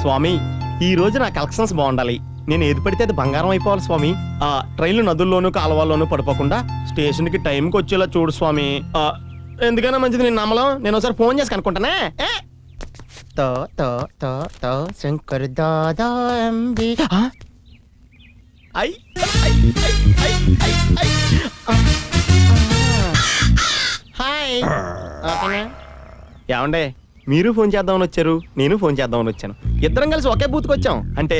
స్వామి ఈ రోజు నా కలెక్షన్స్ బాగుండాలి నేను ఏది పడితే అది బంగారం అయిపోవాలి స్వామి ఆ ట్రైన్లు నదుల్లోనూ కాలువల్లోనూ పడిపోకుండా స్టేషన్కి టైంకి వచ్చేలా చూడు స్వామి ఆ, ఎందుకైనా మంచిది నేను నమ్మలం నేను ఒకసారి ఫోన్ చేసి కనుక్కుంటానే ఏ? తో, తో, తో, తో, శంకర్ దాదా ఎంబి. ఆ? ఐ, ఐ, ఐ, ఐ, ఐ, ఐ. ఆ, ఆ. హాయ్ ఓకేనా? ఏమండే మీరు ఫోన్ చేద్దామని వచ్చారు నేను ఫోన్ చేద్దామని వచ్చాను. ఇద్దరం కలిసి ఒకే బూత్కి వచ్చాం. అంటే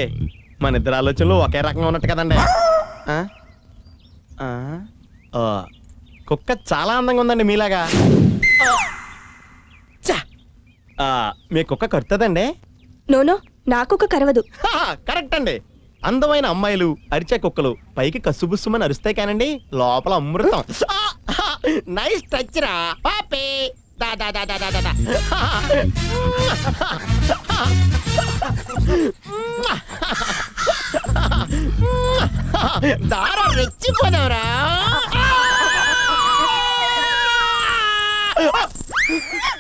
మన ఇద్దరు ఆలోచనలు ఒకే రకంగా ఉన్నట్టు కదండి. కుక్క చాలా అందంగా ఉందండి మీలాగా. మీ కుక్క కడుతుందండి నోనో నాకొక కరవదు. కరెక్ట్ అండి. అందమైన అమ్మాయిలు అరిచే కుక్కలు పైకి కసుబుస్సుమని అరుస్తాయి కానండి లోపల అమృతం. నైస్ టచ్ రా పాపి. Da, da, da, da, da, da, da. దారం రెచ్చిపోదావరా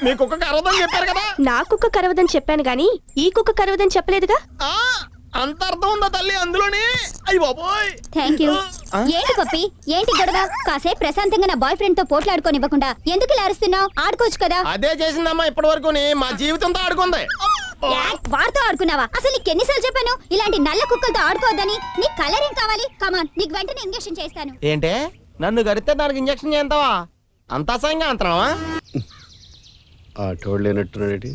మీకు కుక్క కరవదని చెప్పారు కదా నా కుక్క కరవదని చెప్పాను గాని ఈ కుక్క కరవదని చెప్పలేదుగా అంత అర్థం ఉందా తల్లి అందులోని? అయ్యి బాబోయ్. థ్యాంక్ యూ ఆ? ఏంటి పప్పి ఏంటి గొడవ? కాసేపు ప్రశాంతంగా నా బాయ్ ఫ్రెండ్తో పోట్లాడుకోనివ్వకుండా ఎందుకు ఇలా అరుస్తున్నావు? ఆడుకోవచ్చు కదా. అదే చేసిందమ్మా ఇప్పటి వరకు మా జీవితంతో ఆడుకుంది. యాక్, వాడితో ఆడుకున్నావా? అసలు నీకు ఎన్నిసార్లు చెప్పాను? ఇలాంటి నల్ల కుక్కలతో ఆడుకోవద్దని. నీ కలర్ ఏం కావాలి కమాన్ నీకు వెంటనే ఇంజెక్షన్ చేస్తాను. ఏంటే? నన్ను గడితే దానికి ఇంజక్షన్ చేస్తావా? అంత అసహ్యంగా అంటున్నావా? ఆటో లేనట్టున్నాడు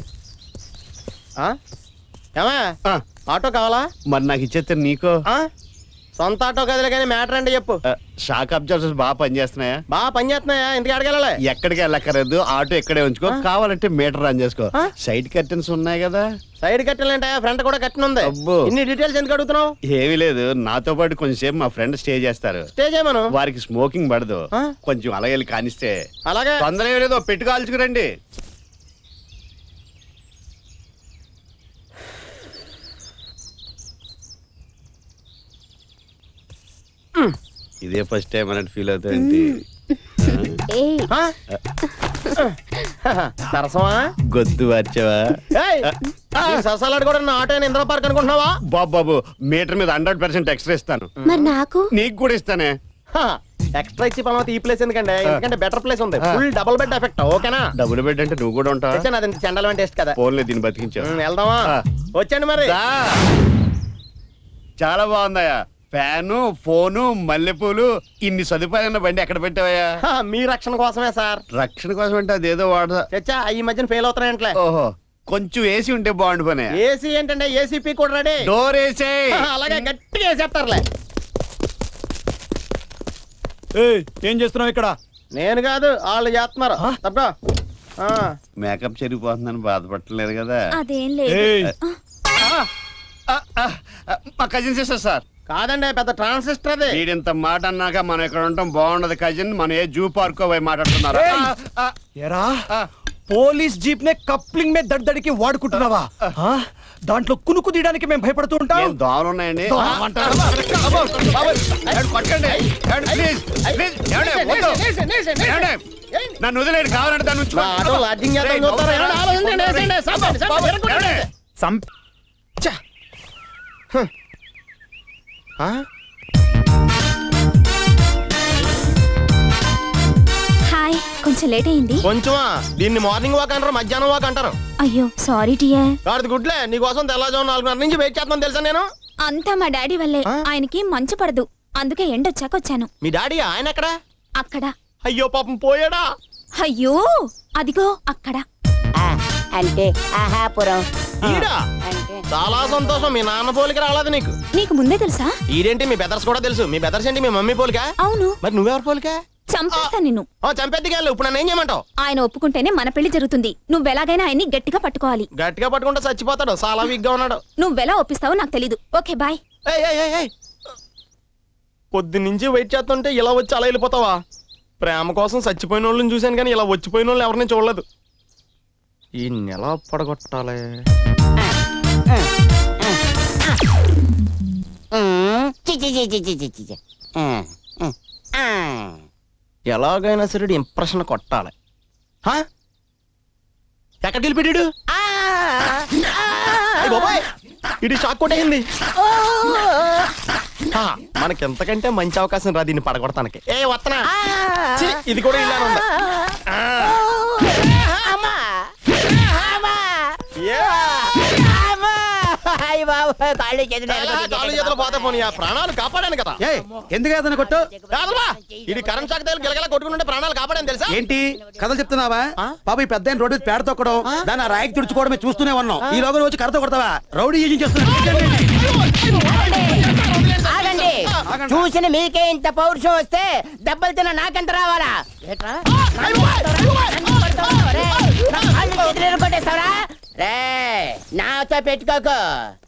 ఆ? ఏమా? ఆటో కావాలా? మరి నాకు ఇచ్చేస్తే నీకో? సొంత ఆటో కదలే కానీ మ్యాటర్ అంటే చెప్పు. షాక్ అబ్జర్వర్స్ బాగా పనిచేస్తున్నాయా? బాగా పని చేస్తున్నాయా ఇంటికి అడగలలే? ఎక్కడికి వెళ్ళక్కర్లేదు ఆటో ఇక్కడే ఉంచుకో. కావాలంటే మీటర్ రన్ చేసుకో? సైడ్ కర్టెన్స్ ఉన్నాయి కదా. సైడ్ కట్టాలంటే ఫ్రంట్ కూడా కట్టిన ఉంది. ఇన్ని డీటెయిల్స్ ఎందుకు అడుగుతున్నావు? ఏమీ లేదు. నాతో పాటు కొంచెంసేపు మా ఫ్రెండ్ స్టే చేస్తారు. స్టే చేయమను? వారికి స్మోకింగ్ పడదు? కొంచెం అలాగే కానిస్తే. అలాగే. తొందర లేదు పెట్టి ఇదే ఫస్ట్ టైం అన్నట్టు ఫీల్ అవుతాయండి ఏ. ఆ? సరసమా గొద్దు వచ్చావా ఏయ్! ఈ సరసాలాడు కూడా నా ఆటో ఇంద్ర పార్క్ అనుకుంటున్నావా? బాబు బాబు మీటర్ మీద హండ్రెడ్ పర్సెంట్ ఎక్స్ట్రా ఇస్తాను. మరి నాకు? నీకు కూడా ఇస్తానే. ఎక్స్ట్రా ఇచ్చి పనవత ఈ ప్లేస్ ఎందుకంటే ఎందుకంటే బెటర్ ప్లేస్ ఉంది. ఫుల్ డబుల్ బెడ్ ఎఫెక్ట్ ఓకేనా? డబ్బులు బెడ్ అంటే నువ్వు కూడా ఉంటావా? తెచ్చాను అది చండల్ టేస్ట్ కదా. ఫోన్లే దీన్ని బతికించావు. ఉమ్, వెళ్దామా? ఆ. వచ్చండి మరి. దా. చాలా బాగుందయ్యా. ఫ్యాను ఫోను మల్లెపూలు ఇన్ని సదుపాయాలున్న బండి ఎక్కడ పెట్టావయ్యా? హా, మీ రక్షణ కోసమే సార్. రక్షణ కోసం అంటే అదేదో వాడదా చచ్చా ఈ మధ్యన ఫెయిల్ అవుతున్నాయంట్లే. ఓహో కొంచెం ఏసీ ఉంటే బాగుండు పని. ఏసీ ఏంటంటే ఏసీపీ కూడా రెడీ. డోర్ వేసే అలాగే గట్టిగా వేసేస్తారులే. ఏయ్ ఏం చేస్తున్నావు ఇక్కడ? నేను కాదు వాళ్ళు చేస్తున్నారు. తప్ప మేకప్ చెరిగిపోతుందని బాధపడలేదు కదా. అదేం లేదు. ఏయ్. ఆ, ఆ, ఆ, మా కజిన్ సిస్టర్ సార్ కాదండి పెద్ద ట్రాన్సిస్టర్ అది. వీడింత మాట అన్నాక మనం ఇక్కడ ఉండటం బాగుండదు కజిన్ మనం ఏ జూ పార్క్ పోయి మాట్లాడుతున్నారు? ఎరా. పోలీస్ జీప్ నే కప్లింగ్ మీద దడ్దడికి వాడుకుంటున్నావా? ఆ? దాంట్లో కునుకు తీయడానికి మేము భయపడుతూ ఉంటాం. ఏం దోమలు ఉన్నాయండి? ప్లీజ్, ప్లీజ్, నన్ను వదిలేడు కావాలంటే దాన్ని ఉంచుకో. నా ఆటో లాడ్జింగ్ చేద్దాం రేయ్, చూస్తారా? ఏమండి, ఆలోచించండి, వేసేయండి, సంపండి, సంపండి, ఏమండి? ఎరగొట్టండి. సంప్- ఆ? హాయ్ కొంచెం లేట్ అయింది కొంచెమా? దీన్ని మార్నింగ్ వాక్ అంటారు మధ్యాహ్నం వాక్ అంటారు? అయ్యో సారీ టియర్ కాదు గుడ్లే నీకోసం తెల్లజాము నాలుగున్నర నుంచి వెయిట్ చేస్తాను తెలుసా నేను? అంతా మా డాడీ వల్లే. ఆ? ఆయనకి మంచు పడదు. అందుకే ఎండొచ్చాక వచ్చాను. మీ డాడీ ఆయన ఎక్కడ? అక్కడ. అయ్యో పాపం పోయాడా? అయ్యో అదిగో అక్కడ. ఆ, అంటే ఆహాపురం. ఈడా? అంటే. చాలా సంతోషం. మీ నాన్న పోలికి రాలేదు నీకు. నీకు ముందే తెలుసా? ఈడేంటి? మీ బెదర్స్ కూడా తెలుసు. మీ బెదర్స్ ఏంటి? మీ మమ్మీ పోలిక? అవును. మరి నువ్వెవరు పోలిక? చంపేస్తా నిన్ను. ఓ చంపెద్దిగాళ్ళు ఇప్పుడు నన్ను ఏం చేయమంటావు? ఆయన ఒప్పుకుంటేనే మన పెళ్ళి జరుగుతుంది. నువ్వెలాగైనా ఆయన్ని గట్టిగా పట్టుకోవాలి. గట్టిగా పట్టుకుంటే చచ్చిపోతాడు. చాలా వీక్గా ఉన్నాడు నువ్వెలా ఒప్పిస్తావో నాకు తెలీదు. Okay bye. ఏయ్, ఏయ్, ఏయ్, ఏయ్. పొద్దు నుంచి వెయిట్ చేస్తుంటే ఇలా వచ్చి అలా వెళ్ళిపోతావా? ప్రేమ కోసం చచ్చిపోయిన వాళ్ళని చూశాను కానీ ఇలా వచ్చిపోయిన వాళ్ళు ఎవరిని చూడలేదు. ఈ నెల పడగొట్టాలి. ఎలాగైనా సరే ఇంప్రెషన్ కొట్టాలి. ఎక్కడ గెలిపెట్టాడు బాబాయ్ ఇది షాక్ కొట్టేసింది మనకి ఎంతకంటే మంచి అవకాశం రా దీన్ని పడగొడతానికి. ఏ వత్తనా? ఇది కూడా ఇలా ఆ. చేతులు పోతే పోనీ ప్రాణాలు కాపాడాను కదా ఎందుకు కొట్టు ఇది కరెంట్ షాక్ దగ్గర గిలగల కొట్టుకుంటే ప్రాణాలు కాపాడాను తెలుసా ఏంటి కథలు చెప్తున్నావా ఆ? బాబు ఈ పెద్ద రోడ్డు మీద పేడ తొక్కడం దాన్ని ఆ రాయికి తుడుచుకోవడమే చూస్తూనే ఉన్నాం ఈ లోగా వచ్చి కరతో కొడతావా రౌడీ ఆగండి చూసిన మీకే ఇంత పౌరుషం వస్తే దెబ్బలు తిన్న నాకెంత రావాలా ఏట్రా? నన్ను కొడతావా? రేయ్, నా కాళ్ళు చేతులు ఎరగొట్టేస్తావరా? రేయ్, నాతో పెట్టుకోకు.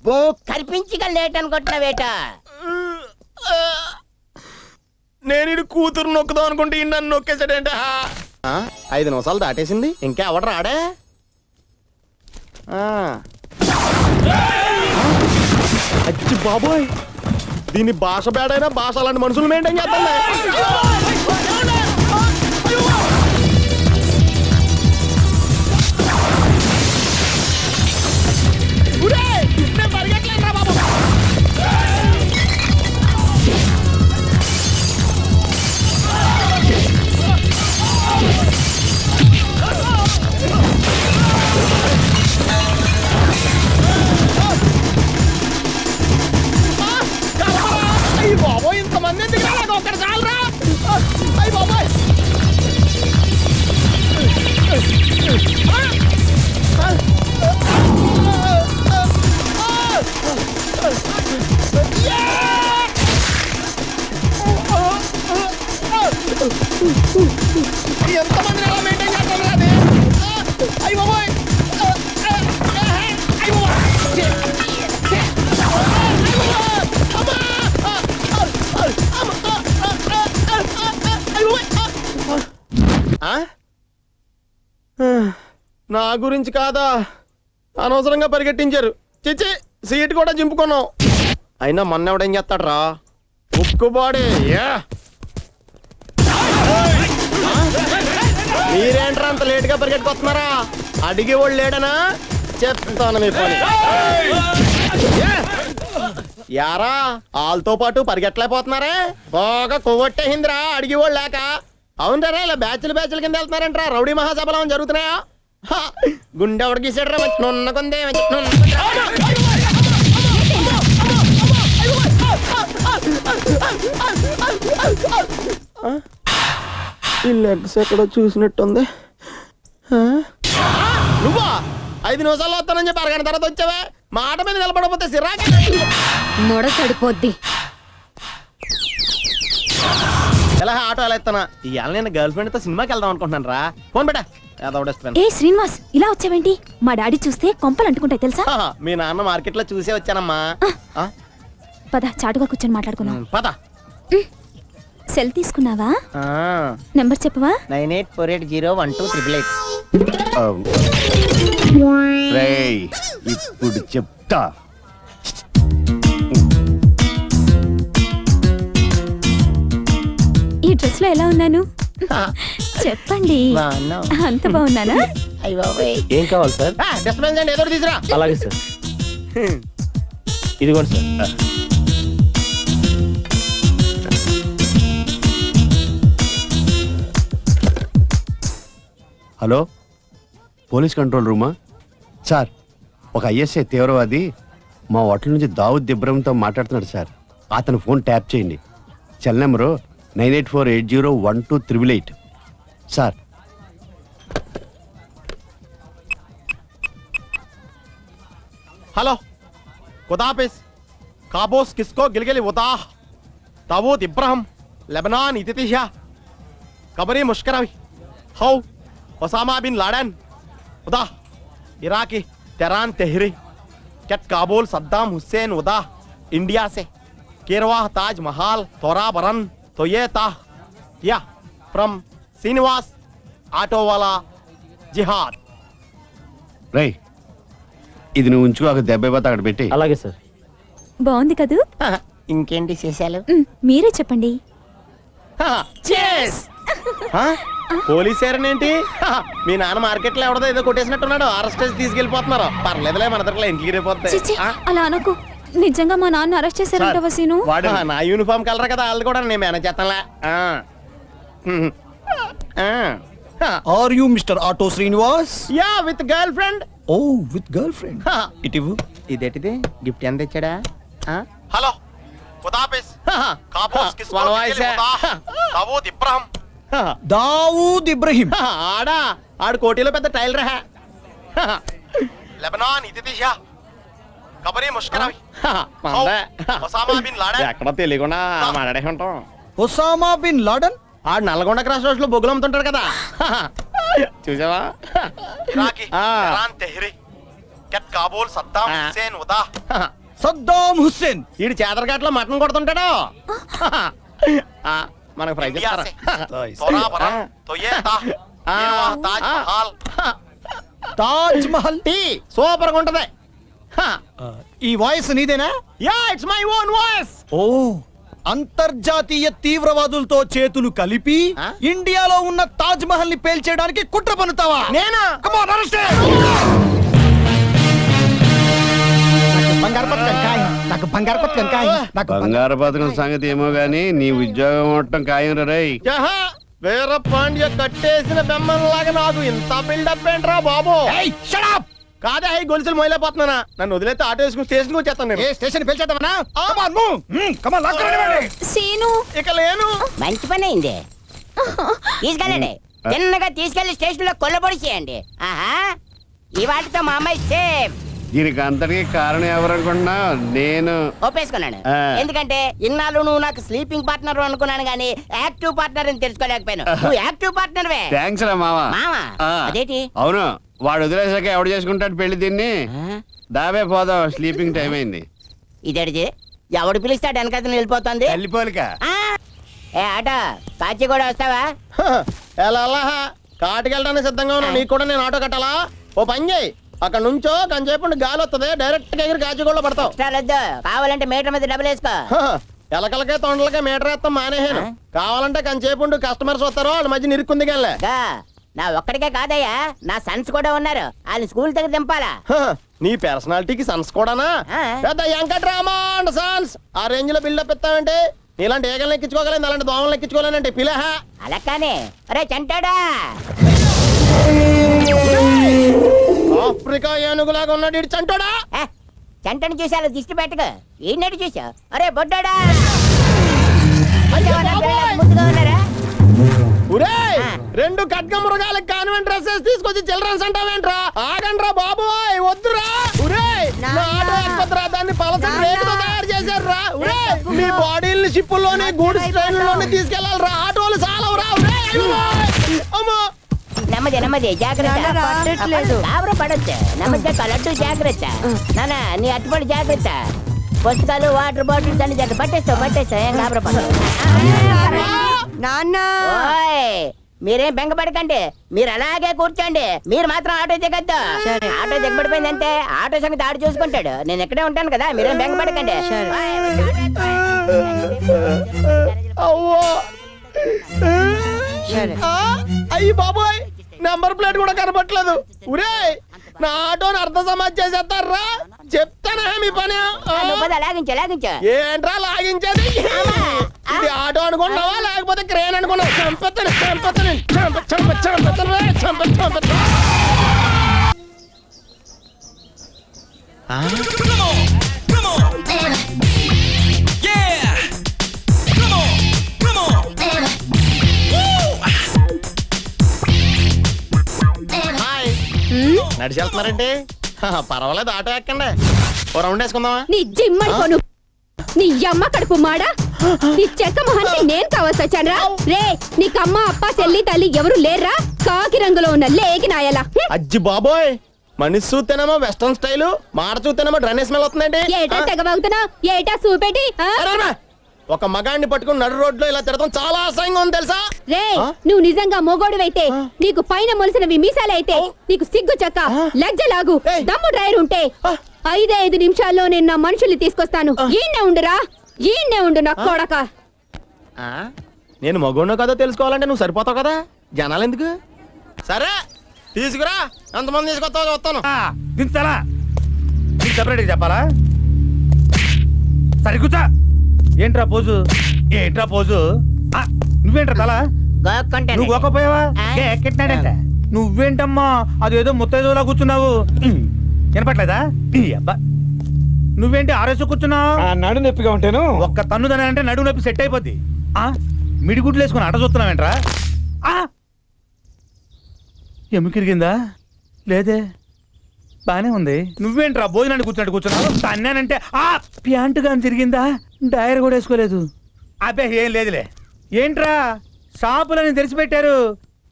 బో కనిపించగా లేట్ అనుకుంటున్నావేట నేను ఇడు కూతురు నొక్కుదాం అనుకుంటే ఈ నన్ను నొక్కేసాడేంట ఆ, ఐదు నిమిషాలు దాటేసింది. ఇంకా ఎవడు రాడే ఆ. అచ్చి బాబోయ్. దీని భాష బేడైనా భాష అలాంటి మనుషులు మెయింటైన్ చేస్తాను ఎందుకు రాలేదు ఒక్కడి చాలరా అయ్యి బాబోయ్ నా గురించి కాదా? అనవసరంగా పరిగెట్టించారు. చిచ్చి సీట్ కూడా చింపుకున్నాం అయినా మొన్నెవడేం చేస్తాడ్రా? ఉక్కుబాడి యా. మీరేంట్రా అంత లేట్గా పరిగెట్టుకొస్తున్నారా? అడిగి వాళ్ళు లేడనా? చెప్తాను మీ పని. యారా వాళ్ళతో పాటు పరిగెట్టలేకపోతున్నారే? బాగా కొవ్వొట్టేసిందిరా అడిగి వాళ్ళు లేక. అవునరా ఇలా బ్యాచ్లు బ్యాచ్ల కింద వెళ్తున్నారంట్రా. రౌడీ మహాసభలు జరుగుతున్నాయా? గుండె ఎవడు గీసాడురా మంచి నున్నకుందే? ఈ లెగ్స్ ఎక్కడో చూసినట్టుంది? నువ్వా? ఐదు నిమిషాల్లో వస్తానని చెప్పి అరగంట తర్వాత వచ్చావే? మాట మీద నిలబడకపోతే సిరాకే మొడ సడిపోద్ది ఎలా ఆటో ఎలా ఎత్తానా ఇవాళ నేను గర్ల్ ఫ్రెండ్తో సినిమాకి వెళ్దాం అనుకుంటున్నాను రా. ఫోన్ పెట్టా. ఏదోడేస్తాను ఏ శ్రీనివాస్ ఇలా వచ్చావేంటి? మా డాడీ చూస్తే కొంపలు అంటుకుంటాయి తెలుసా? మీ నాన్న మార్కెట్లో చూసే వచ్చానమ్మా? పద చాటుగా కూర్చొని మాట్లాడుకుందాం. పద. సెల్ తీసుకున్నావా? నెంబర్ చెప్పవా? Nine eight four eight zero one two triple eight. ఇప్పుడు చెప్తా. ఈ డ్రెస్లో ఎలా ఉన్నాను? చెప్పండి. బాగున్నావు. అంత బాగున్నానా? అయ్య బాబోయ్. ఏం కావాలి సార్? డిస్టర్బెన్స్ అండి ఏదో ఒకటి తీసురా అలాగే సార్. ఇదిగోండి సార్. హలో? పోలీస్ కంట్రోల్ రూమా? సార్. ఒక ఐఎస్ఐ తీవ్రవాది మా హోటల్ నుంచి దావుద్ ఇబ్రహంతో మాట్లాడుతున్నాడు సార్. అతను ఫోన్ ట్యాప్ చేయండి. Cell number nine eight four eight zero one two triple eight. Sir hello कुतापिस काबोस किसको गिलगिली उदा ताबूत इब्राहिम लेबनान इतिहा कबरी मुश्कर हौ ओसामा बिन लाडन उदा इराकी तेरान तेहरी क्या काबुल सद्दाम हुसैन उदा इंडिया से केरवाह ताज महल तोरा बरन तो ये ता या फ्रॉम శ్రీనివాస్ ఆటోవాలా జిహాద్. రై ఇది నువ్వు ఉంచుకో అక్కడ దెబ్బ పోతే అక్కడ పెట్టి. అలాగే సార్. బాగుంది కదూ? ఇంకేంటి చేశాలు మీరే చెప్పండి. పోలీసేరేంటి మీ నాన్న మార్కెట్లో ఎవడదో ఏదో కొట్టేసినట్టున్నాడు. అరెస్ట్ చేసి తీసుకెళ్ళిపోతున్నారు పర్లేదులే మన దగ్గర ఇంటికి రేపోతాయి అలా అనుకు. నిజంగా మా నాన్న అరెస్ట్ చేశారు నా యూనిఫామ్ కలరా కదా వాళ్ళు కూడా నేను మేనేజ్ చేస్తానులే. Are you mister auto Srinivas yeah with girl friend oh with girl friend ఇటివు ఇదేంటిది? గిఫ్ట్ ఎంత ఇచ్చాడా? హలో ఖుదాఫిజ్ కాబోస్ కిస్ వాళ్ళ వాయిసే. దావూద్ ఇబ్రాహిం దావూద్ ఇబ్రహీం ఆడా ఆడు కోటిలో పెద్ద టైలర్ హే. లెబనాన్ ఇతితిహ్యా కబరీ ముష్కరవి. Osama bin Laden. ఎక్కడ తెలియకుండా మాట్లాడే ఉంటాం. Osama bin Laden? ఆడు నల్గొండ క్రాస్ రోడ్స్లో బొగ్గులు అమ్ముతుంటారు కదా. చూసావా? కాబోల్ సద్దాం హుస్సేన్ ఉదా. సద్దాం మటన్ కొడుతుంటాడు? మనకు ప్రైజ్ తాజ్ మహల్. టీ సూపర్గా ఉంటది ఈ వాయిస్ నీదేనా? Yeah it's my own voice oh. అంతర్జాతీయ తీవ్రవాదులతో చేతులు కలిపి? ఇండియాలో ఉన్న తాజ్ మహల్ని పేల్చేయడానికి కుట్ర పన్నుతావా? నేనా? నాకు బంగారు పథకం కాయ నాకు బంగారు పథకం సంగతి ఏమో గానీ నీ ఉద్యోగం అవటం ఖాయం రే వీర పాండ్య కట్టేసిన బెమ్మలాగా నాకు ఇంత బిల్డప్ ఏంట్రా బాబు! కాదే అయి గొలుసులు మొయలేకపోతున్నానా నన్ను వదిలేస్తే ఆటో వేసుకుని స్టేషన్కి వచ్చేస్తాను ఏ నేను స్టేషన్ పేల్చేద్దామనా! Hmm. సీను. ఇక లేను. మంచి పని అయింది. తీసుకెళ్ళండి. చిన్నగా తీసుకెళ్ళి స్టేషన్లో కొల్లబొడి చేయండి. ఆహా. ఈ వాటితో మా అమ్మాయి సేఫ్. దీనికి అంతటికి కారణం ఎవరనుకుంటున్నా? నేను. ఒప్పేసుకున్నాను. ఆ. ఎందుకంటే ఇన్నాళ్ళు నువ్వు నాకు స్లీపింగ్ పార్ట్నర్ అనుకున్నాను కానీ యాక్టివ్ పార్ట్నర్ అని తెలుసుకోలేకపోయాను. నువ్వు యాక్టివ్ పార్ట్నర్వే థ్యాంక్స్ రా మావా. మావా? ఆ. అదేంటి? అవును. వాడు వదిలేసాక ఎవడు చేసుకుంటాడు పెళ్ళి దీన్ని? దాబే పోదాం స్లీపింగ్ టైం అయింది. ఇదేడిది? ఎవడు పిలుస్తాడు వెనకతను వెళ్ళిపోతుంది? వెళ్ళిపోలిక? ఏ ఆట పాచి కూడా వస్తావా? ఎలా అలా కాటికి వెళ్ళడానికి సిద్ధంగా ఉన్నా నీకు కూడా నేను ఆటో కట్టాలా? ఓ పని చేయి. అక్కడ నుంచో కంచేపు గాలి వస్తుంది డైరెక్ట్గా ఎగిరి కాచిగూడలో పడతావు. వద్దు కావాలంటే మీటర్ మీద డబ్బులు వేసుకో. ఎలకలకే తొండలకే మీటర్ వేస్తాం మానేహాను? కావాలంటే కంచేపు కస్టమర్స్ వస్తారు వాళ్ళ మధ్య నిరుక్కుంది గల్లే. గా, నా ఒక్కడికే కాదయ్యా నా సన్స్ కూడా ఉన్నారు. వాళ్ళు స్కూల్ దగ్గర దింపాలా? హ, నీ పర్సనాలిటీకి సన్స్ కూడానా? ఆ. పెద్ద వెంకట్రామా అండ్ సన్స్ ఆ రేంజ్లో బిల్డప్ ఇస్తావంటే ఇలాంటి ఏగలు ఎక్కించుకోగలేదు అలాంటి దోమలు ఎక్కించుకోలేనంటే పిలహ. అలా కానీ. అరే చంటాడా? ఆఫ్రికా ఏనుగులాగా ఉన్నాడు ఇటు చంటోడా? ఏ, చంటని చూసి అలా దిష్టి పెట్టకు. ఈయనటి చూసా అరే బొడ్డాడా? రెండు ఖడ్గ మృగాలకు కాన్వెంట్ డ్రెస్సెస్ తీసుకొచ్చి చిల్డ్రన్స్ అంటావేంట్రా? ఆగండ్రా బాబోయ్ వద్దురా. నా ఆటో ఎక్కొద్దురా దాన్ని పలస రేకుతో తయారు చేశారురా. ఒరే మీ బాడీల్ని షిప్పుల్లోనే గూడ్స్ ట్రైన్లోనే తీసుకెళ్ళాలిరా. ఆటోలు చాలవురా. ఒరే అయ్యో! అమ్మో. నెమ్మది నెమ్మది జాగ్రత్త. గాబర పడొచ్చు నెమ్మది లడ్డు జాగ్రత్త. నాన్న నీ అట్టుపడి జాగ్రత్త. పుస్తకాలు వాటర్ బాటిల్స్ అన్ని జాగ్రత్త. పట్టేస్తావు పట్టేస్తావు. ఏం గాబర పడ నాన్న. ఓయ్. మీరేం బెంగపడకండి. మీరు అలాగే కూర్చోండి. మీరు మాత్రం ఆటో దిగద్దు. ఆటో దిగబడిపోయిందంటే ఆటో సంగతి ఆడు చూసుకుంటాడు. నేను ఇక్కడే ఉంటాను కదా మీరేం బెంగపడకండి. అయ్యి బాబోయ్ నెంబర్ ప్లేట్ కూడా కనపట్లేదు ఒరే నా ఆటోని అర్థ సమాజ్ చేసేస్తారా? చెప్తానా మీ పని? ఆ? లాగించు లాగించు. ఏంట్రా లాగించేది? ఇది ఆటో అనుకున్నావా? లేకపోతే క్రేన్ అనుకున్నావా? చంపెత్తాను చంపెత్తాను చంప చంప చంపెత్తాను చంప హాయ్ నడిచి వెళ్తున్నారండి హా, పర్వాలేదు ఆటో ఎక్కండి. ఓ రౌండ్ వేసుకుందామా? నీ జిమ్మడిపోను నీ అమ్మ కడుపు మాడ. నీ చెక్క మొహానికి నేను కావాల్సి వచ్చానరా. రే నీకు అమ్మ అప్ప చెల్లి తల్లి ఎవరు లేర్రా? కాకి రంగులో ఉన్న లేకి నాయలా. అజ్జి బాబోయ్ మనిషి చూస్తేనేమో వెస్టర్న్ స్టైల్ మాట చూస్తేనేమో డ్రన్ స్మెల్ వస్తుందండి. ఏటా? తెగబాగుతున్నా ఏటా చూపెట్టి. ఒక మగాడిని పట్టుకుని నడు రోడ్లో ఇలా తిరగడం చాలా అసహ్యంగా ఉంది తెలుసా? రే? నువ్వు నిజంగా మొగోడివైతే నీకు పైన మొలిసినవి మీసాలైతే నీకు సిగ్గు చక్క లజ్జలాగు. దమ్ము డ్రైవర్ ఉంటే. ఐదే ఐదు నిమిషాల్లో నేను నా మనుషుల్ని తీసుకొస్తాను. ఈయన్నే ఉండురా ఈయన్నే ఉండు నా కొడక. ఆ? నేను మగోడో కదో తెలుసుకోవాలంటే నువ్వు సరిపోతావు కదా? జనాలు ఎందుకు? సరే తీసుకురా. ఎంతమంది తీసుకొస్తావో చూస్తాను. దించాలా నీకు సెపరేట్గా చెప్పాలా? సరే కూర్చో. ఏంట్రా పోజు? ఏంట్రా పోజు? ఆ, నువ్వేంట్రా తల? నువ్వు గోకపోయావా ఎక్కెట్టినాడంట నువ్వేంటమ్మా? అదేదో ముత్తైదులా కూర్చున్నావు. వినపట్లేదా? అబ్బా. నువ్వేంటి ఆరేసు కూర్చున్నావు? నడు నొప్పిగా ఉంటాను. ఒక్క తన్నుదనే అంటే నడువు నొప్పి సెట్ అయిపోద్ది. ఆ మిడిగుడ్లు వేసుకుని అట చూస్తున్నావేంట్రా? ఆ! ఎముకిరిగిందా లేదే. బానే ఉంది. నువ్వేంట్రా? భోజనాన్ని కూర్చున్నట్టు కూర్చున్నావు? తన్నానంటే ఆ ప్యాంటు కానీ తిరిగిందా? డైర్ కూడా వేసుకోలేదు. అబ్బే ఏం లేదులే. ఏంట్రా? షాపులని తెరిచిపెట్టారు.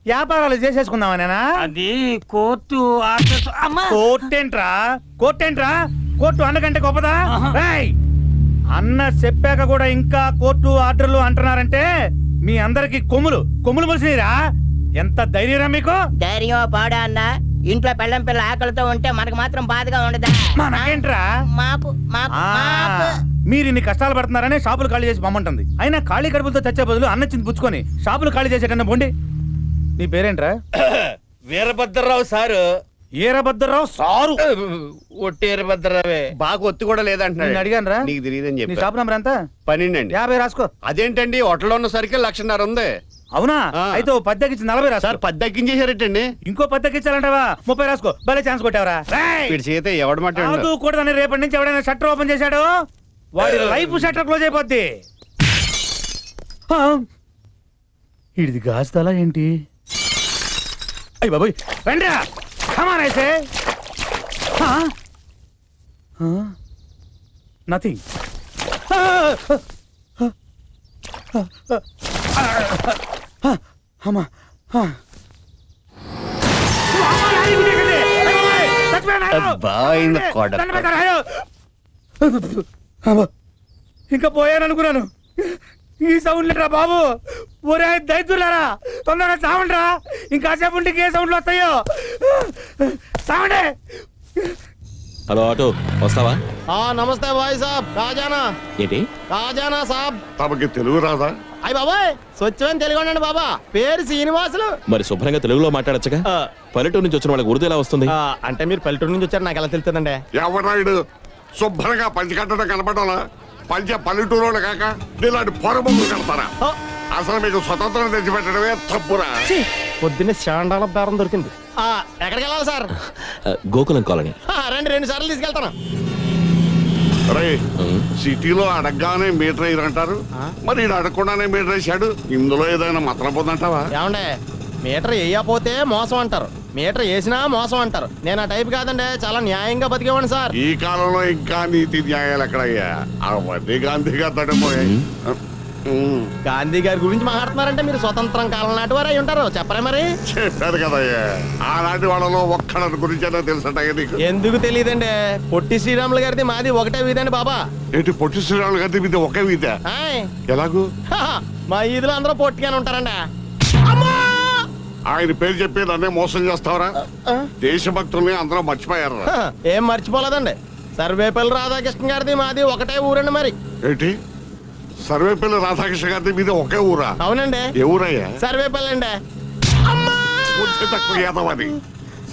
వ్యాపారాలు చేసేసుకుందామనేనా? అది కోర్టు ఆర్డర్స్. అమ్మా! కోర్టేంట్రా? కోర్టేంట్రా? కోర్టు అన్నకంటే గొప్పదా? రేయ్! అన్న చెప్పాక కూడా ఇంకా కోర్టు ఆర్డర్లు అంటున్నారంటే మీ అందరికి కొమ్ములు. కొమ్ములు మొలిసిరా ఎంత ధైర్యరా మీకు? ధైర్యం పాడా అన్న? ఇంట్లో పెళ్ళం పిల్ల ఆకలితో ఉంటే మనకు మాత్రం బాధగా ఉండదా? మనకేంట్రా? మాకు మాకు మీరు ఇన్ని కష్టాలు పడుతున్నారని షాపులు ఖాళీ చేసి పంపంటుంది అయినా ఖాళీ కడుపులతో చచ్చే బదులు అన్న చింది పుచ్చుకొని షాపులు ఖాళీ చేసేటన్నా బోండి. నీ పేరేంట్రా? వీరభద్రరావు సారు. ఈరభద్రరావు సారు. ఒట్టి వీరభద్రరావే. బాగా ఒత్తి కూడా నేను లేదంటున్నాడు. అడిగాను రా నీకు తెలియదని చెప్పి. షాప్ నంబర్ ఎంత? పన్నెండు అండి యాభై రాసుకో. అదేంటండి? హోటల్లో ఉన్న సరికి లక్షన్నర ఉంది. అవునా. అయితే ఓ పది తగ్గించి నలభై రాసుకో. సార్ పది తగ్గించేశారటండి. ఇంకో పది తగ్గించాలంటావా? ముప్పై రాసుకో. భలే ఛాన్స్ కొట్టావరా. చేత ఎవడు మాట కాదు కూడదని రేపటి నుంచి ఎవడైనా షట్టర్ ఓపెన్ చేశాడు? వాడి లైఫ్ షట్టర్ క్లోజ్ అయిపోద్ది. ఈడిది గాజుతలా ఏంటి? అయ్యి బాబోయ్. కమాన్ అయితే నథింగ్ అమ్మా. ఇంకా పోయాను అనుకున్నాను ఈ సౌండ్ లేరా బాబు. ఒరే దైతులారా తొందరగా సావండి రా. ఇంకా సేపు ఉంటే ఏ సౌండ్లు వస్తాయో. సావండి హలో ఆటో వస్తావా? ఆ నమస్తే బాయ్ సాబ్ కాజానా ఏంటి? కాజానా సాబ్. తమకి తెలుగు రాదా? అయ్యి బాబాయ్ స్వచ్ఛమైన తెలుగు ఉండండి బాబా. పేరు శ్రీనివాసులు. మరి శుభ్రంగా తెలుగులో మాట్లాడచ్చుగా? పల్లెటూరు నుంచి వచ్చిన వాళ్ళకి ఉర్దూ ఎలా వస్తుంది? అంటే మీరు పల్లెటూరు నుంచి వచ్చారు నాకు ఎలా తెలుస్తుందండి? ఎవరాయుడు శుభ్రంగా పంచి కట్టడం కనపడాలా? పంచ పల్లెటూరు కాక ఇలాంటి పొరబొమ్మలు కడతారా? అసలు మీకు స్వతంత్రం తెచ్చిపెట్టడమే తప్పురా. పొద్దున్నే శాండాల బేరం దొరికింది. ఆ, ఎక్కడికి వెళ్ళాలి సార్? గోకులం కాలనీ. ఆ, రండి రెండు సార్లు తీసుకెళ్తాను. రే. సిటీలో అడగగానే మీటర్ అయ్యారు అంటారు మరి ఈడు అడగకుండానే మీటర్ వేసాడు ఇందులో ఏదైనా మతలం పొందంటావా ఏమండే? మీటర్ వేయకపోతే మోసం అంటారు. మీటర్ వేసినా మోసం అంటారు. నేను ఆ టైప్ కాదండి. చాలా న్యాయంగా బతికేవాడిని సార్. ఈ కాలంలో ఇంకా నీతి న్యాయాలు ఎక్కడయ్యా? అవన్నీ గాంధీ గారు తడిపోయాయి. గాంధీ గారి గురించి మాట్లాడుతున్నారంటే మీరు స్వతంత్రం కాలం నాటి వారు అయి ఉంటారు. చెప్పరా మరి? చెప్పారు కదయ్యా. ఆనాటి వాళ్ళలో ఒక్కడి గురించి తెలుసటయ్యా నీకు? ఎందుకు తెలియదండి? పొట్టి శ్రీరాములు గారిది మాది ఒకటే వీధండి బాబా. ఏంటి పొట్టి శ్రీరాములు గారి మీద ఒకే వీధ. ఎలాగూ? మా ఈదులో అందరూ పొట్టిగానే ఉంటారండి. ఆయన పేరు చెప్పి నన్నే మోసం చేస్తావరా? దేశభక్తుల్ని అందరూ మర్చిపోయారు? ఏం మర్చిపోలేదండి. సర్వేపల్లి రాధాకృష్ణ గారిది మాది ఒకటే ఊరండి మరి. ఏంటి? సర్వేపల్లి రాధాకృష్ణ గారి మీద ఒకే ఊరా? అవునండి. ఏ ఊరయ్యా? సర్వేపల్లి అండి. తక్కువ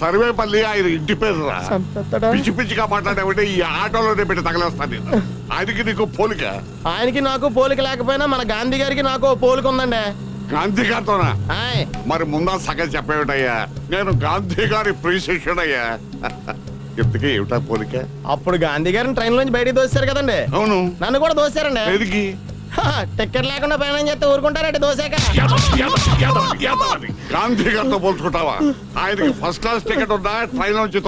సర్వేపల్లి ఆయన ఇంటి పేరు పిచ్చి పిచ్చిగా మాట్లాడేవంటే ఈ ఆటోలోనే పెట్టి తగలేస్తాను ఆయనకి నీకు పోలిక? ఆయనకి నాకు పోలిక లేకపోయినా మన గాంధీ గారికి నాకు పోలిక ఉందండి. గాంధీ గారితోనా మరి ముందా సగం చెప్పేమిటయ్యా? నేను గాంధీ గారి ప్రిశిష్యుడయ్యా ఇంతకీ ఏమిటా పోలిక? అప్పుడు గాంధీ గారిని ట్రైన్ నుంచి బయటికి దోశారు కదండి. అవును. నన్ను కూడా దోశారండి ఎదిగి టికెట్ లేకుండా ప్రయాణం చేస్తే ఊరుకుంటారండి దోశాక? గాంధీ గారితో పోల్చుకుంటావా? ఆయనకి ఫస్ట్ క్లాస్ టికెట్ ఉందా? ట్రైన్ నుంచి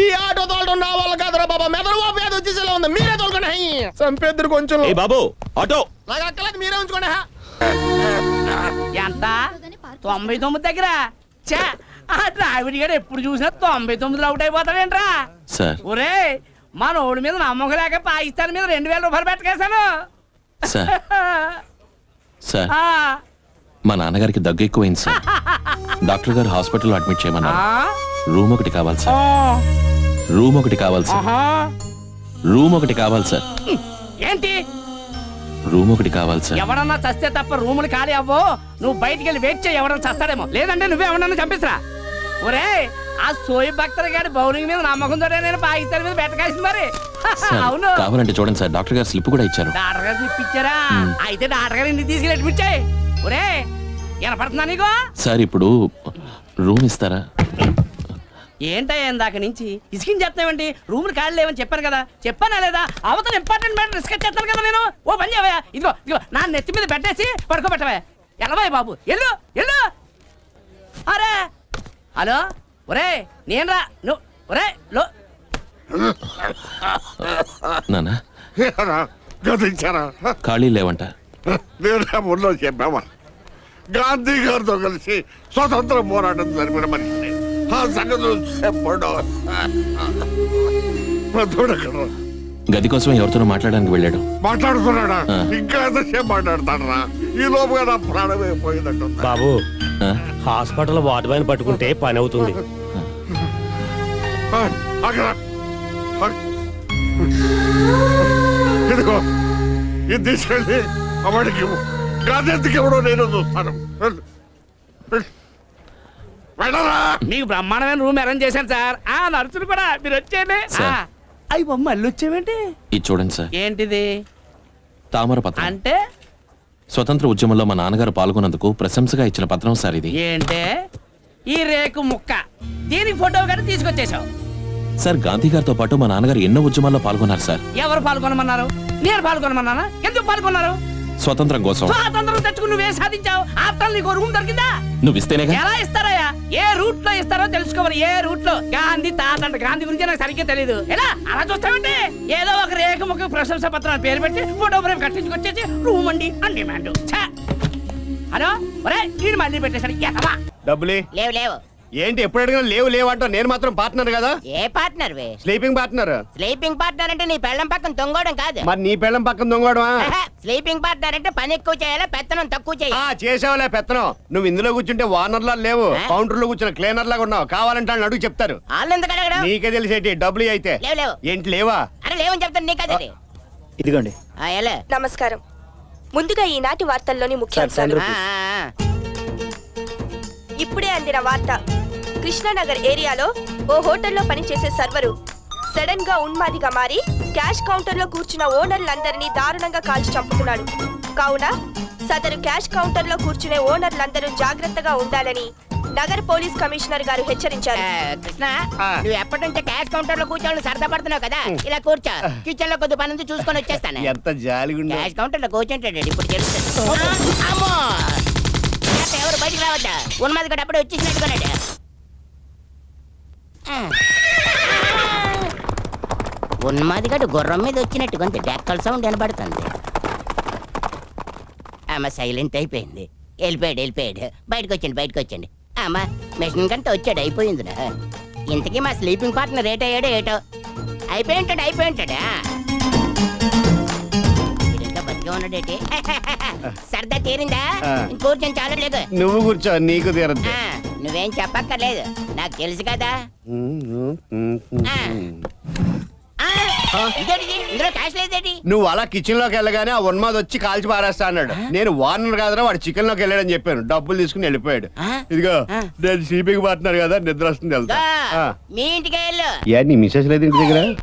ఈ ఆటో తోలడం నా వల్ల కాదురా బాబా. మెదడు బాబు ఏదో వచ్చేసేలా ఉంది. మీరే తోలుకోండి. హై. చంపేద్దరు కొంచెం. బాబు ఆటో. నాకు అక్కలేదు మీరే ఉంచుకోండి. ఎంత? తొంభై తొమ్మిది దగ్గర? చా ఆ డ్రైవర్ గారు ఎప్పుడు చూసినా తొంభై తొమ్మిదిలో అవుట్ అయిపోతాడేంట్రా? సార్. ఒరే మన ఓడి మీద నమ్మకం లేక పాకిస్తాన్ మీద రెండు వేల రూపాయలు పెట్టకేశాను. సార్. సార్. ఆ, మా నాన్నగారికి దగ్గు ఎక్కువైంది సార్. డాక్టర్ గారు హాస్పిటల్లో అడ్మిట్ ఆ, చేయమన్నారు రూమ్ ఒకటి కావాలి ఆ, సార్ రూమ్ ఒకటి కావాలి సార్. ఆహా. రూమ్ ఒకటి కావాలి సార్. ఏంటి? రూమ్ ఒకటి కావాలి సార్. ఎవడన్నా చస్తే తప్ప రూములు ఖాళీ అవ్వో నువ్వు బయటికి వెళ్ళి వెయిట్ చేయి ఎవడన్నా చస్తాడేమో లేదంటే నువ్వే ఎవడన్నా చంపిస్తా ఒరే ఆ సోయి భక్తుల గారి బౌలింగ్ మీద నమ్మకంతో నేను పాకిస్తాన్ మీద పెట్టకాల్సింది మరి. అవును. కావాలంటే చూడండి సార్ డాక్టర్ గారు స్లిప్ కూడా ఇచ్చారు. డాక్టర్ గారు ఇప్పించారా అయితే డాక్టర్ గారు ఇంటికి తీసుకెళ్ళి ఇప్పించాయి ఒరే వినపడుతుందా నీకు? సార్ ఇప్పుడు రూమ్ ఇస్తారా? ఏంటయ్యా ఇందాక నుంచి? ఇసుకిని చెప్తామండి రూములు ఖాళీ లేవని చెప్పాను కదా. చెప్పానా లేదా? అవతల ఇంపార్టెంట్ మ్యాటర్ రిస్క్ చేస్తాను కదా నేను. ఓ పని చేయవా ఇదిగో ఇదిగో నా నెత్తి మీద పెట్టేసి పడుకోబెట్టవా ఎలవాయి బాబు ఎల్లు ఎల్లు. అరే హలో? ఒరే నేనరా. నువ్వు ఒరే లో. నానా ఏరా, గతించారా? ఖాళీ లేవంట. నేనే ముందు చెప్పావా? గాంధీ గారితో కలిసి స్వతంత్ర పోరాటం జరిపిన మనిషిని ఆ సంగతులు చెప్పడు. గది కోసం ఎవరితోనో మాట్లాడడానికి వెళ్ళాడు. మాట్లాడుతున్నాడా. ఇంకా ఎంతసేపు మాట్లాడతాడరా? ఈ లోపుగా నా ప్రాణమే పోయిందంటు బాబు? హాస్పిటల్ వార్డ్ పట్టుకుంటే పని అవుతుంది. అక్కడ ఇదిగో ఇది తీసుకెళ్ళి అవాడికి గాంధీకి ఎవడో నేను చూస్తాను. వెళ్ళరా? మీకు బ్రహ్మాండమైన రూమ్ అరేంజ్ చేశాను సార్. ఆ నర్సులు కూడా మీరు వచ్చేయండి. సార్. అయ్యి బొమ్మ మళ్ళీ వచ్చేవేంటి? ఇది చూడండి సార్. ఏంటిది? తామర పత్రం. అంటే? స్వతంత్ర ఉద్యమంలో మా నాన్నగారు పాల్గొన్నందుకు ప్రశంసగా ఇచ్చిన పత్రం సార్ ఇది. ఏంటే? ఈ రేకు ముక్క. దీనికి ఫోటో కూడా తీసుకొచ్చేసావు సార్ గాంధీ గారితో పాటు మా నాన్నగారు ఎన్నో ఉద్యమాల్లో పాల్గొన్నారు సార్. ఎవరు పాల్గొనమన్నారు? నేను పాల్గొనమన్నానా? ఎందుకు పాల్గొన్నారు? స్వతంత్రం కోసం. స్వాతంత్రం తెచ్చుకుని నువ్వే సాధించావు? ఆఫ్టర్ నీకు రూమ్ దొరికిందా? నువ్వు ఇస్తేనేగా ఎలా ఇస్తారయ్యా? ఏ రూట్లో ఇస్తారో తెలుసుకోవాలి. ఏ రూట్లో గాంధీ తాత అంటే గాంధీ గురించి నాకు సరిగ్గా తెలియదు ఎలా? అలా చూస్తామంటే ఏదో ఒక రేఖ ముఖ ప్రశంస పత్రాన్ని పేరు పెట్టి ఫోటో ఫ్రేమ్ కట్టించుకొచ్చేసి రూమ్ అండి అని డిమాండ్ ఛే! హలో? ఒరే వీడు మళ్ళీ డబ్బులు. లేవు లేవు. ఏంటి ఎప్పుడు అడిగినా లేవు లేవు అంటావు నేను మాత్రం పార్ట్నర్ కదా? ఏ పార్ట్నర్ వే? స్లీపింగ్ పార్ట్నర్ స్లీపింగ్ పార్ట్నర్ అంటే నీ పెళ్ళం పక్కన తొంగోవడం కాదు. మరి నీ పెళ్ళం పక్కన దొంగడమా? స్లీపింగ్ పార్ట్నర్ అంటే పని ఎక్కువ చేయాలా పెత్తనం తక్కువ చేయాలి? ఆ చేసావులే పెత్తనం. నువ్వు ఇందులో కూర్చుంటే వార్నర్ లా లేవు? కౌంటర్లో కూర్చున్న క్లీనర్ లాగా ఉన్నావు. కావాలంటే వాళ్ళని అడుగు చెప్తారు. వాళ్ళు నీకే తెలిసేటి డబ్బులు అయితే. లేవు లేవు. ఏంటి లేవా? అరే లేవని చెప్తాను నీకు అదే ఇదిగోండి. నమస్కారం. ముందుగా ఈనాటి వార్తల్లోని ముఖ్యాంశాలు. ఇప్పుడే అందిన వార్త. కృష్ణానగర్ ఏరియాలో ఓ హోటల్లో పనిచేసే సర్వరు సడన్గా ఉన్మాదిగా మారి క్యాష్ కౌంటర్లో కూర్చున్న ఓనర్లందరినీ దారుణంగా కాల్చి చంపుతున్నాడు. కావున సదరు క్యాష్ కౌంటర్లో కూర్చునే ఓనర్లందరూ జాగ్రత్తగా ఉండాలని నగర పోలీస్ కమిషనర్ గారు హెచ్చరించారు. కృష్ణ నువ్వు ఎప్పటి నుంచో క్యాష్ కౌంటర్లో కూర్చోని సరదా పడుతున్నావు కదా? ఇలా కూర్చో. కిచెన్లో కొద్ది పని ఉంది చూసుకొని వచ్చేస్తాను. ఎంత జాలిగుండా క్యాష్ కౌంటర్లో కూర్చుంటాడు. ఇప్పుడు తెలుస్తుంది ఎవరు బయటికి రావద్దా? ఉన్నది కూడా అప్పుడే వచ్చేసినట్టుకున్నాడు ఉన్నది గుర్రం మీద వచ్చినట్టు కొంత డెక్కల సౌండ్ వినబడుతుంది. ఆమె సైలెంట్ అయిపోయింది. వెళ్ళిపోయాడు వెళ్ళిపోయాడు. బయటకు వచ్చండి బయటకు వచ్చండి ఆమె మిషన్ కంటే వచ్చాడు అయిపోయిందిరా. ఇంతకీ మా స్లీపింగ్ పార్ట్నర్ రేట్ అయ్యాడో ఏటో? అయిపోయి ఉంటాడు అయిపోయి ఉంటాడా? వీడింకా బతికే ఉన్నాడేటి? సరదా తీరిందా? కూర్చొని చాలా లేదు నువ్వు కూర్చో నీకు తీరద్దు. నువ్వేం చెప్పక్కర్లేదు. నాకు తెలుసు కదా. ఆ, ఇదేంటిది? ఇందులో క్యాష్ లేదేటి నువ్వు అలా కిచెన్లోకి వెళ్ళగానే ఆ ఉన్మాద్ వచ్చి కాల్చి పారేస్తా అన్నాడు. నేను వార్నర్ కాదురా వాడు చికెన్లోకి వెళ్ళాడని చెప్పాను. డబ్బులు తీసుకుని వెళ్ళిపోయాడు. ఆ? ఇదిగో ఆ. నేను స్లీపింగ్ పార్ట్నర్ కదా నిద్ర వస్తుంది వెళ్తా. గా, ఆ. మీ ఇంటికి వెళ్ళు. ఏ నీ మిసెస్ లేదు ఇంటి దగ్గర?